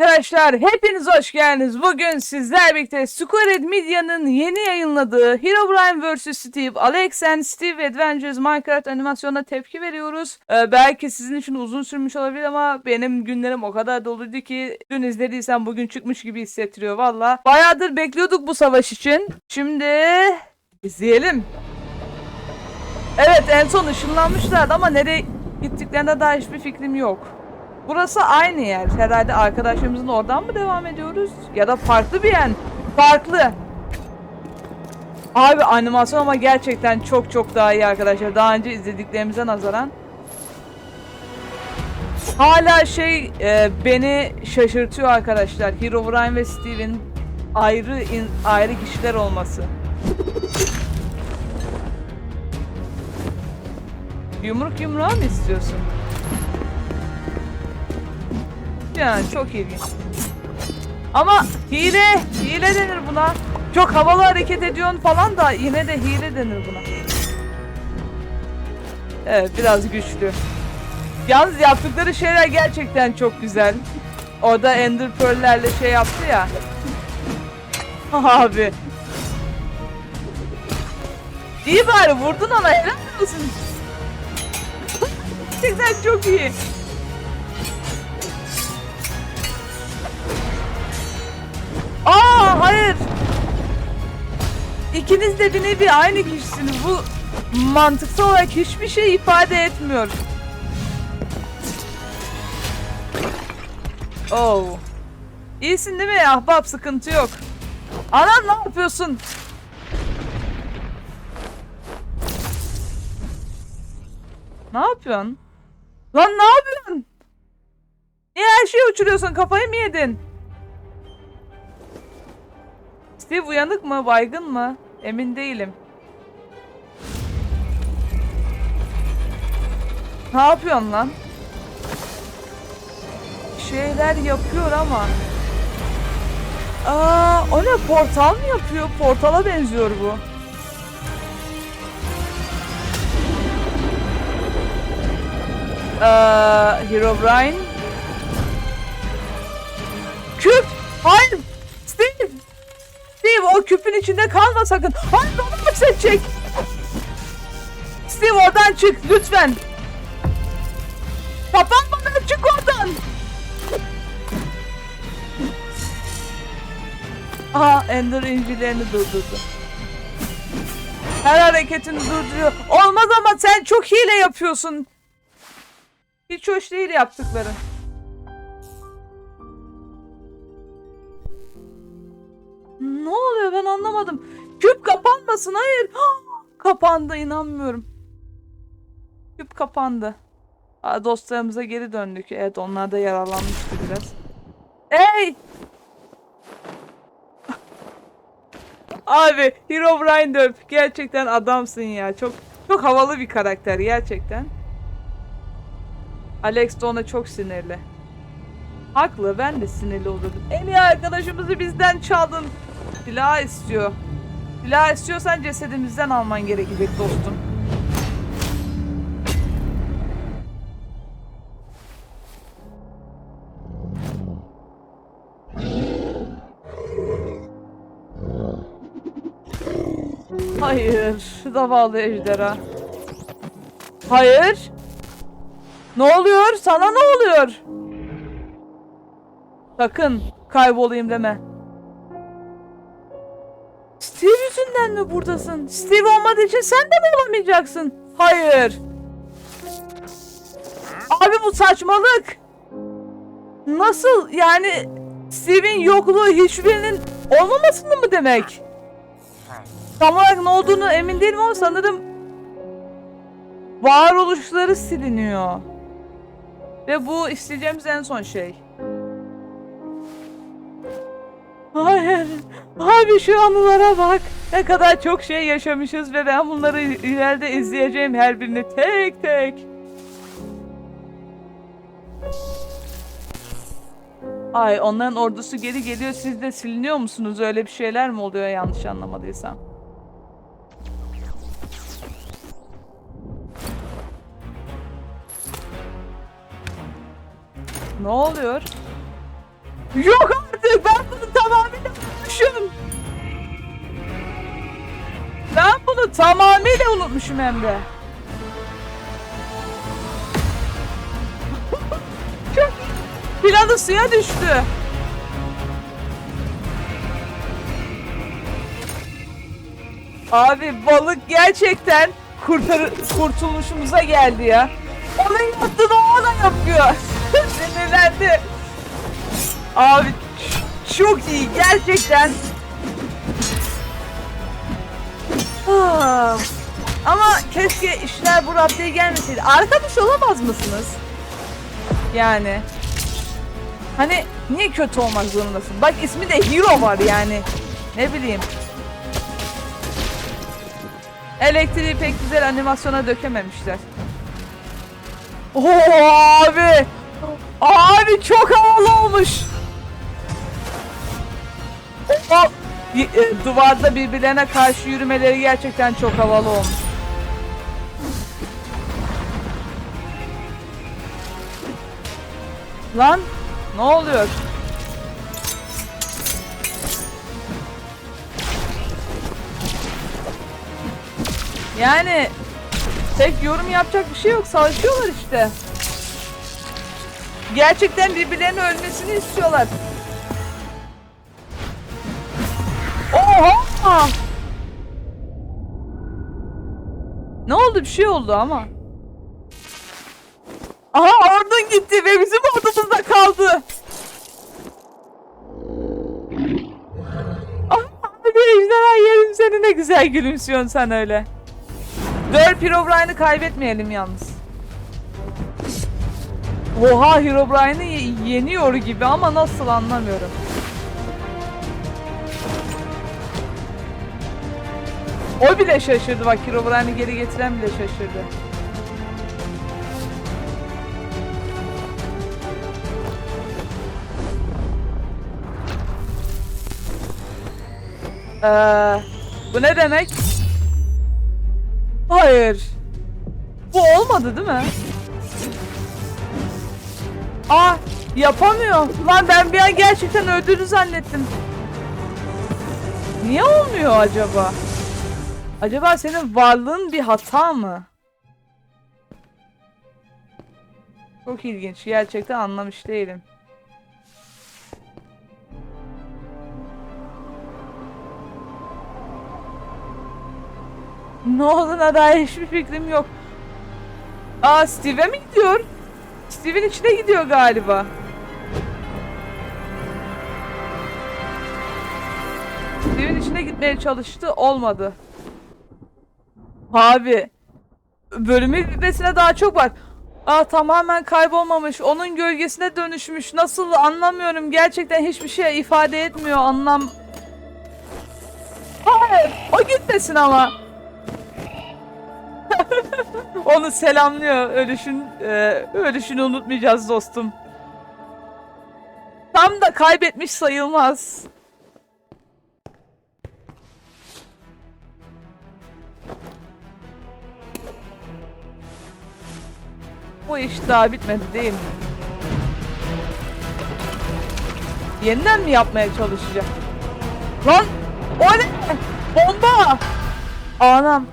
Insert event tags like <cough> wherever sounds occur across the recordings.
arkadaşlar, hepiniz hoş geldiniz. Bugün sizler birlikte Squared Media'nın yeni yayınladığı Herobrine vs. Steve, Alex and Steve Adventures Minecraft animasyonuna tepki veriyoruz. Ee, belki sizin için uzun sürmüş olabilir ama benim günlerim o kadar doluydu ki dün izlediysen bugün çıkmış gibi hissettiriyor valla. Bayağıdır bekliyorduk bu savaş için. Şimdi izleyelim. Evet en son ışınlanmışlardı ama nereye gittiklerine dair hiçbir fikrim yok. Burası aynı yer. Herhalde arkadaşlarımızın oradan mı devam ediyoruz? Ya da farklı bir yer. Farklı. Abi animasyon ama gerçekten çok çok daha iyi arkadaşlar. Daha önce izlediklerimize nazaran. Hala şey e, beni şaşırtıyor arkadaşlar. Herobrine ve Steve'in ayrı in- ayrı kişiler olması. Yumruk yumruğa mı istiyorsun? Yani çok ilginç. Ama hile, hile denir buna. Çok havalı hareket ediyorsun falan da yine de hile denir buna. Evet biraz güçlü. Yalnız yaptıkları şeyler gerçekten çok güzel. Orada Ender Pearl'lerle şey yaptı ya. <laughs> Abi. İyi bari vurdun ona helal olsun. <laughs> Gerçekten çok iyi. Hayır. İkiniz de bir nevi aynı kişisiniz. Bu mantıksal olarak hiçbir şey ifade etmiyor. Oh. İyisin değil mi ahbap? Sıkıntı yok. Anam ne yapıyorsun? Ne yapıyorsun? Lan ne yapıyorsun? Niye her şeyi uçuruyorsun? Kafayı mı yedin? Steve uyanık mı? Baygın mı? Emin değilim. Ne yapıyorsun lan? Şeyler yapıyor ama. Aa, o ne portal mı yapıyor? Portala benziyor bu. Aa, Herobrine. Küpün içinde kalma sakın. Hayır onu hapsedecek. Steve oradan çık lütfen. Kapanmadan çık oradan. Aha Ender incilerini durdurdu. Her hareketini durduruyor. Olmaz ama sen çok hile yapıyorsun. Hiç hoş değil yaptıkların. Ne oluyor ben anlamadım. Küp kapanmasın hayır. kapandı inanmıyorum. Küp kapandı. Aa, dostlarımıza geri döndük. Evet onlar da yaralanmıştı biraz. Hey! Abi Herobrine de öp. Gerçekten adamsın ya. Çok çok havalı bir karakter gerçekten. Alex de ona çok sinirli. Haklı ben de sinirli olurdum. En iyi arkadaşımızı bizden çaldın. Silah istiyor. Silah istiyorsan cesedimizden alman gerekecek dostum. Hayır, zavallı ejderha. Hayır. Ne oluyor? Sana ne oluyor? Sakın kaybolayım deme. Yüzünden mi buradasın? Steve olmadığı için sen de mi olamayacaksın? Hayır. Abi bu saçmalık. Nasıl yani Steve'in yokluğu hiçbirinin olmamasını mı demek? Tam olarak ne olduğunu emin değilim ama sanırım varoluşları siliniyor. Ve bu isteyeceğimiz en son şey. Hayır. Abi şu anılara bak. Ne kadar çok şey yaşamışız ve ben bunları ileride izleyeceğim her birini tek tek. Ay onların ordusu geri geliyor siz de siliniyor musunuz? Öyle bir şeyler mi oluyor yanlış anlamadıysam? Ne oluyor? Yok artık ben bunu tamamıyla unutmuşum. Bunu tamamıyla unutmuşum hem de. <laughs> Planı suya düştü. Abi balık gerçekten kurtar kurtuluşumuza geldi ya. Onun yaptığını o da yapıyor. <laughs> Sinirlendi. Abi çok iyi gerçekten. Ama keşke işler bu raddeye gelmeseydi. Arkadaş olamaz mısınız? Yani. Hani niye kötü olmak zorundasın? Bak ismi de Hero var yani. Ne bileyim. Elektriği pek güzel animasyona dökememişler. Oo abi. Abi çok havalı olmuş. O e, duvarda birbirlerine karşı yürümeleri gerçekten çok havalı olmuş. Lan ne oluyor? Yani pek yorum yapacak bir şey yok. Savaşıyorlar işte. Gerçekten birbirlerinin ölmesini istiyorlar. Oldu? Bir şey oldu ama. Aha ordun gitti ve bizim ordumuzda kaldı. Abi ejderha yerim seni ne güzel gülümsüyorsun sen öyle. Dört Herobrine'ı kaybetmeyelim yalnız. Oha Herobrine'ı ye- yeniyor gibi ama nasıl anlamıyorum. O bile şaşırdı bak Herobrine'ı geri getiren bile şaşırdı. Ee, bu ne demek? Hayır. Bu olmadı değil mi? Aa yapamıyor. Lan ben bir an gerçekten öldüğünü zannettim. Niye olmuyor acaba? Acaba senin varlığın bir hata mı? Çok ilginç. Gerçekten anlamış değilim. Ne olduğuna dair hiçbir fikrim yok. Aa Steve'e mi gidiyor? Steve'in içine gidiyor galiba. Steve'in içine gitmeye çalıştı. Olmadı. Abi. Bölümün bitmesine daha çok var. Aa tamamen kaybolmamış. Onun gölgesine dönüşmüş. Nasıl anlamıyorum. Gerçekten hiçbir şey ifade etmiyor. Anlam. Hayır. O gitmesin ama. <laughs> Onu selamlıyor. Ölüşün e, ölüşünü unutmayacağız dostum. Tam da kaybetmiş sayılmaz. Bu iş daha bitmedi değil mi? Yeniden mi yapmaya çalışacak? Lan! O ne? Bomba! Anam.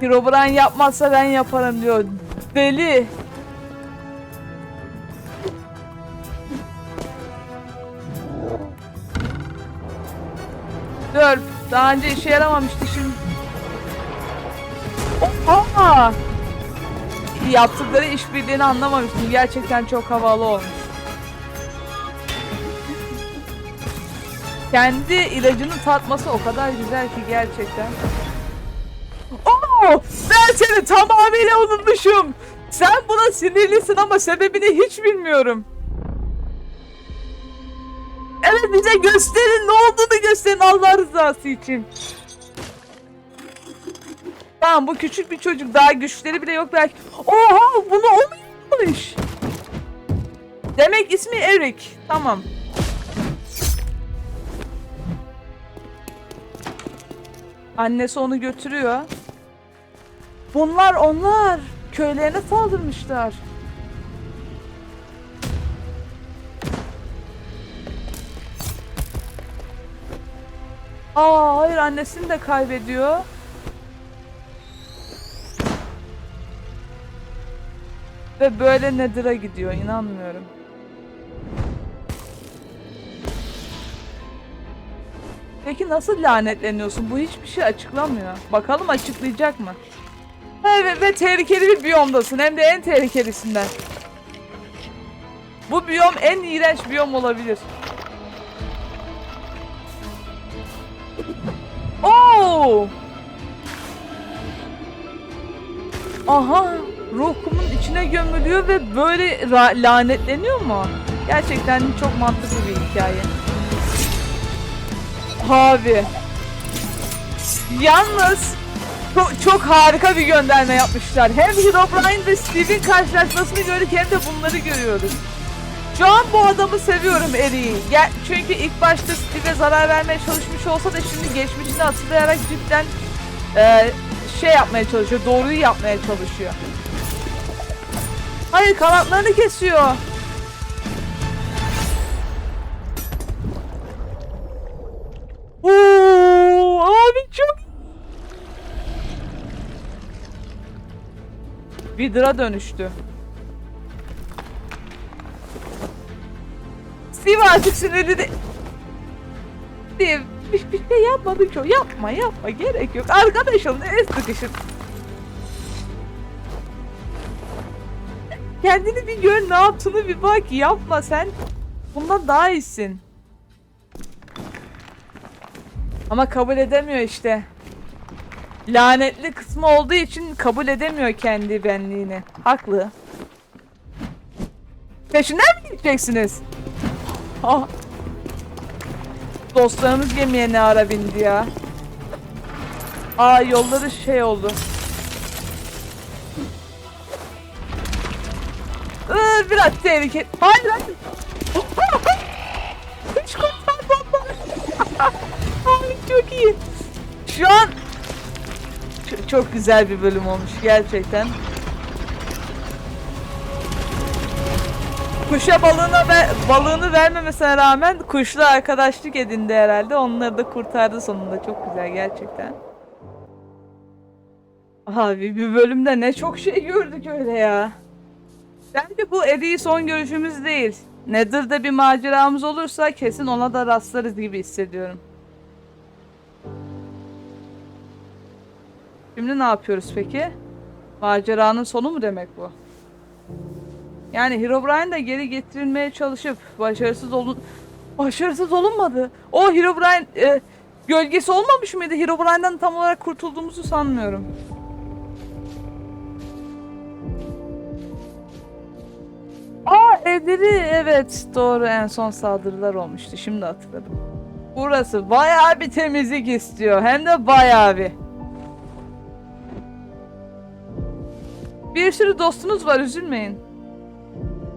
Herobrine yapmazsa ben yaparım diyor. Deli. Dur. Daha önce işe yaramamıştı şimdi. Oha! Yaptıkları işbirliğini anlamamıştım. Gerçekten çok havalı olmuş. Kendi ilacını tatması o kadar güzel ki gerçekten. Oo, ben seni tamamıyla unutmuşum. Sen buna sinirlisin ama sebebini hiç bilmiyorum. Evet bize gösterin ne olduğunu gösterin Allah rızası için. Tamam bu küçük bir çocuk daha güçleri bile yok belki. Oha bunu o mu yapmış? Demek ismi Eric. Tamam. Annesi onu götürüyor. Bunlar onlar. Köylerine saldırmışlar. Aa hayır annesini de kaybediyor. Ve böyle Nether'a gidiyor inanmıyorum. Peki nasıl lanetleniyorsun? Bu hiçbir şey açıklamıyor. Bakalım açıklayacak mı? Evet ve tehlikeli bir biyomdasın. Hem de en tehlikelisinden. Bu biyom en iğrenç biyom olabilir. Oo! Aha! İçine gömülüyor ve böyle lanetleniyor mu? Gerçekten çok mantıklı bir hikaye. Abi. Yalnız çok, çok harika bir gönderme yapmışlar. Hem Herobrine ve Steve'in karşılaşmasını gördük hem de bunları görüyoruz. Şu an bu adamı seviyorum Eri'yi. Çünkü ilk başta Steve'e zarar vermeye çalışmış olsa da şimdi geçmişini hatırlayarak cidden e, şey yapmaya çalışıyor. Doğruyu yapmaya çalışıyor. Hayır kanatlarını kesiyor. Oo, abi çok Vidra dönüştü. Steve artık sinirli de... Steve bir, bir şey yapmadık o. Yapma yapma gerek yok. Arkadaşım ne sıkışın. Kendini bir gör ne yaptığını bir bak yapma sen. Bundan daha iyisin. Ama kabul edemiyor işte. Lanetli kısmı olduğu için kabul edemiyor kendi benliğini. Haklı. Peşinden mi gideceksiniz? Ah. Dostlarımız gemiye ne ara bindi ya. Aa yolları şey oldu. Iı, biraz tehlike. Hayır hayır. Hiç kurtarmam. Ay çok iyi. Şu an Ç- çok güzel bir bölüm olmuş gerçekten. Kuşa balığına ve balığını vermemesine rağmen kuşla arkadaşlık edindi herhalde. Onları da kurtardı sonunda. Çok güzel gerçekten. Abi bir bölümde ne çok şey gördük öyle ya. Bence bu Eddie'yi son görüşümüz değil. Nether'da bir maceramız olursa kesin ona da rastlarız gibi hissediyorum. Şimdi ne yapıyoruz peki? Maceranın sonu mu demek bu? Yani Herobrine de geri getirilmeye çalışıp başarısız olun başarısız olunmadı. O Herobrine e, gölgesi olmamış mıydı? Herobrine'den tam olarak kurtulduğumuzu sanmıyorum. Evleri evet doğru en son saldırılar olmuştu. Şimdi hatırladım. Burası bayağı bir temizlik istiyor. Hem de bayağı bir. Bir sürü dostunuz var üzülmeyin.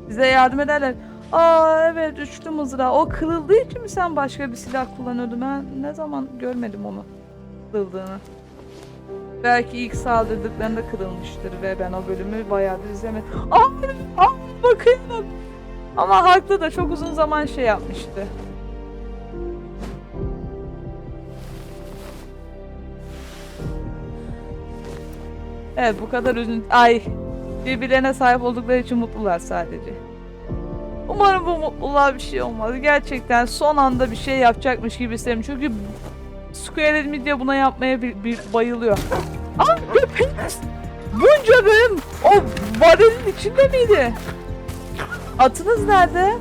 Size yardım ederler. Aa evet üçlü mızrağı. O kırıldığı için mi sen başka bir silah kullanıyordun? Ben ne zaman görmedim onu kırıldığını. Belki ilk saldırdıklarında kırılmıştır ve ben o bölümü bayağıdır izlemedim. Aa, aa bakıyorum. Ama haklı da çok uzun zaman şey yapmıştı. Evet bu kadar üzün... Ay birbirlerine sahip oldukları için mutlular sadece. Umarım bu mutluluğa bir şey olmaz. Gerçekten son anda bir şey yapacakmış gibi hissediyorum. Çünkü Square Media buna yapmaya bir, bir bayılıyor. Aa köpeğiniz! Bunca bölüm o varilin içinde miydi? Atınız nerede?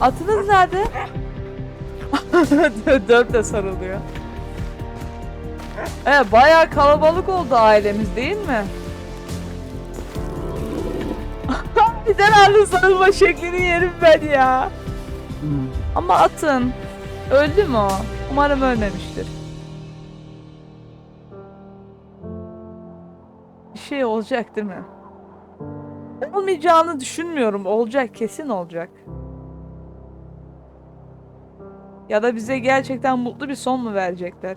Atınız nerede? <laughs> Dört de sarılıyor. Evet bayağı kalabalık oldu ailemiz değil mi? <laughs> Neden halde sarılma şeklini yerim ben ya. Ama atın. Öldü mü o? Umarım ölmemiştir. Bir şey olacak değil mi? Olmayacağını düşünmüyorum. Olacak kesin olacak. Ya da bize gerçekten mutlu bir son mu verecekler?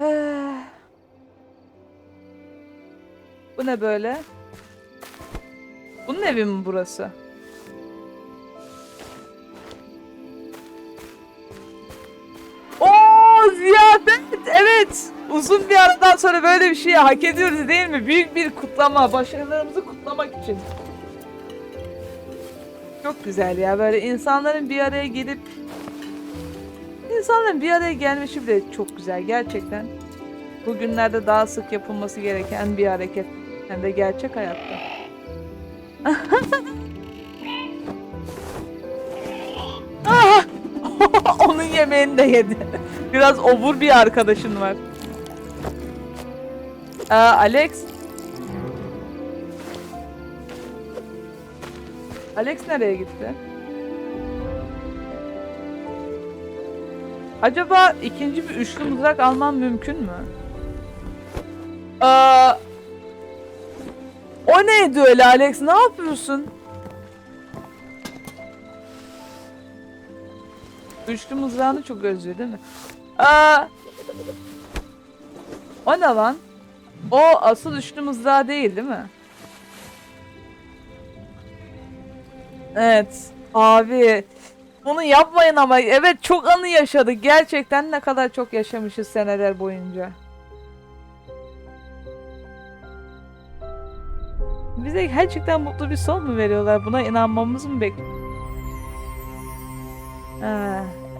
<sighs> Bu ne böyle? Bunun evi mi burası? Evet. Uzun bir aradan sonra böyle bir şeyi hak ediyoruz değil mi? Büyük bir kutlama. Başarılarımızı kutlamak için. Çok güzel ya. Böyle insanların bir araya gelip insanların bir araya gelmesi bile çok güzel gerçekten. Bugünlerde daha sık yapılması gereken bir hareket. Hem de gerçek hayatta. <laughs> Onun yemeğini de yedi. <laughs> Biraz obur bir arkadaşın var. Aa, Alex. Alex nereye gitti? Acaba ikinci bir üçlü mızrak almam mümkün mü? Aa, o neydi öyle Alex? Ne yapıyorsun? Üçlü mızrağını çok özlüyor değil mi? Aa, o ne lan? O asıl üçlü mızrağı değil değil mi? Evet. Abi. Bunu yapmayın ama. Evet çok anı yaşadık. Gerçekten ne kadar çok yaşamışız seneler boyunca. Bize gerçekten mutlu bir son mu veriyorlar? Buna inanmamız mı bekliyor?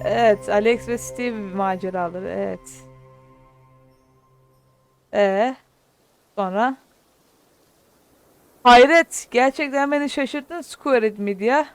Evet, Alex ve Steve maceraları, evet. Ee, sonra? Hayret, gerçekten beni şaşırttın Squared Media.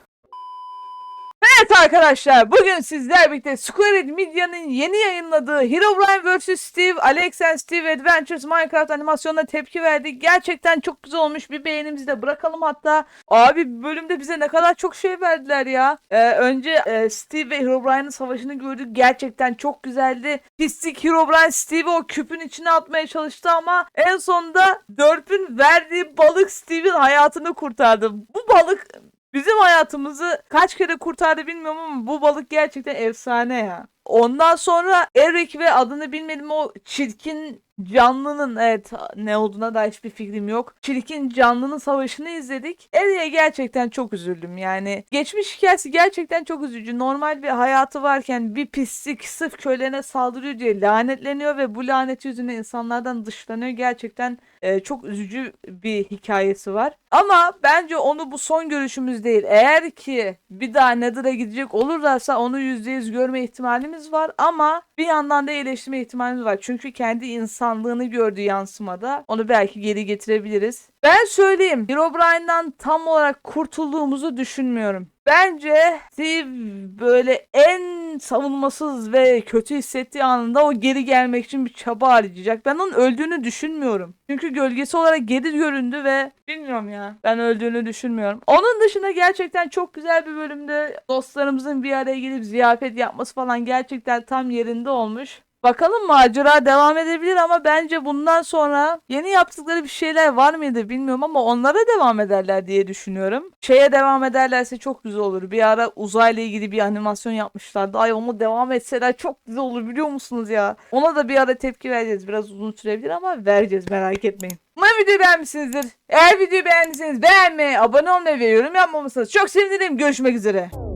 Evet arkadaşlar bugün sizler birlikte Squared Media'nın yeni yayınladığı Herobrine vs Steve, Alex and Steve Adventures Minecraft animasyonuna tepki verdik. Gerçekten çok güzel olmuş. Bir beğenimizi de bırakalım hatta. Abi bölümde bize ne kadar çok şey verdiler ya. Ee, önce e, Steve ve Herobrine'ın savaşını gördük. Gerçekten çok güzeldi. Pislik Herobrine Steve'i o küpün içine atmaya çalıştı ama en sonunda Dörp'ün verdiği balık Steve'in hayatını kurtardı. Bu balık Bizim hayatımızı kaç kere kurtardı bilmiyorum ama bu balık gerçekten efsane ya. Ondan sonra Eric ve adını bilmedim o çirkin canlının evet ne olduğuna dair hiçbir fikrim yok. Çirkin canlının savaşını izledik. Eric'e gerçekten çok üzüldüm yani. Geçmiş hikayesi gerçekten çok üzücü. Normal bir hayatı varken bir pislik sırf köylerine saldırıyor diye lanetleniyor ve bu lanet yüzünden insanlardan dışlanıyor. Gerçekten e, çok üzücü bir hikayesi var. Ama bence onu bu son görüşümüz değil. Eğer ki bir daha Nether'a gidecek olurlarsa onu %100 görme ihtimalimiz var. Ama bir yandan da iyileştirme ihtimalimiz var. Çünkü kendi insanlığını gördüğü yansımada onu belki geri getirebiliriz. Ben söyleyeyim. Herobrine'dan tam olarak kurtulduğumuzu düşünmüyorum. Bence Steve böyle en savunmasız ve kötü hissettiği anında o geri gelmek için bir çaba harcayacak. Ben onun öldüğünü düşünmüyorum. Çünkü gölgesi olarak geri göründü ve bilmiyorum ya. Ben öldüğünü düşünmüyorum. Onun dışında gerçekten çok güzel bir bölümde dostlarımızın bir araya gelip ziyafet yapması falan gerçekten tam yerinde olmuş. Bakalım macera devam edebilir ama bence bundan sonra yeni yaptıkları bir şeyler var mıydı bilmiyorum ama onlara devam ederler diye düşünüyorum. Şeye devam ederlerse çok güzel olur. Bir ara uzayla ilgili bir animasyon yapmışlardı. Ay onu devam etseler çok güzel olur biliyor musunuz ya? Ona da bir ara tepki vereceğiz. Biraz uzun sürebilir ama vereceğiz merak etmeyin. Umarım videoyu beğenmişsinizdir. Eğer videoyu beğendiyseniz beğenmeyi, abone olmayı ve yorum yapmamışsanız çok sevinirim. Görüşmek üzere.